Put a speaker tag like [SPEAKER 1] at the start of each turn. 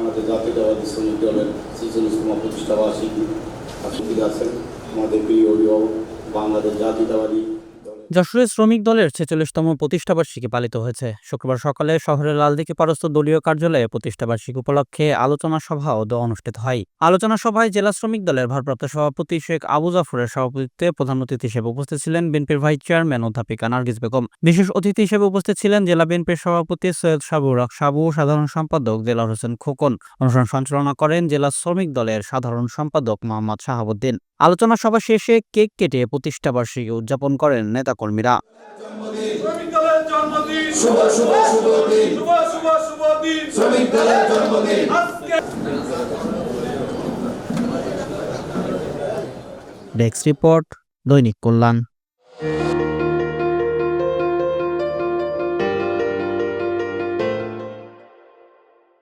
[SPEAKER 1] বাংলাদেশ জাতীয়তাবাদী শ্রমিক দলের ছেচল্লিশতম প্রতিষ্ঠা বার্ষিকী। আছেন? আমাদের প্রিয় অভিভাবক বাংলাদেশ জাতীয়তাবাদী দলের
[SPEAKER 2] যশোরে শ্রমিক দলের ছেচল্লিশতম প্রতিষ্ঠাবার্ষিকী পালিত হয়েছে। শুক্রবার সকালে শহরের লালদিঘি পারস্থ দলীয় কার্যালয়ে প্রতিষ্ঠাবার্ষিকী উপলক্ষে আলোচনা সভা ও অনুষ্ঠিত হয়। আলোচনা সভায় জেলা শ্রমিক দলের ভারপ্রাপ্ত সভাপতি শেখ আবু জাফরের সভাপতিত্বে প্রধান অতিথি হিসেবে উপস্থিত ছিলেন বিএনপির ভাইস চেয়ারম্যান অধ্যাপিকা নার্গিস বেগম। বিশেষ অতিথি হিসেবে উপস্থিত ছিলেন জেলা বিএনপির সভাপতি সৈয়দ সাবুর রক সাবু, সাধারণ সম্পাদক জেলার হোসেন খোকন। অনুষ্ঠান সঞ্চালনা করেন জেলা শ্রমিক দলের সাধারণ সম্পাদক মোহাম্মদ শাহাবুদ্দিন। আলোচনা সভা শেষে কেক কেটে প্রতিষ্ঠাবার্ষিকী উদযাপন করেন নেতাকর্মীরা
[SPEAKER 3] শ্রমিক দলের জন্মদিন।
[SPEAKER 4] শুভ শুভ শুভ দিন।
[SPEAKER 3] শুভ শুভ শুভ দিন।
[SPEAKER 4] শ্রমিক দলের জন্মদিন।
[SPEAKER 3] আজকে
[SPEAKER 2] ডেস্ক রিপোর্ট দৈনিক কল্যাণ।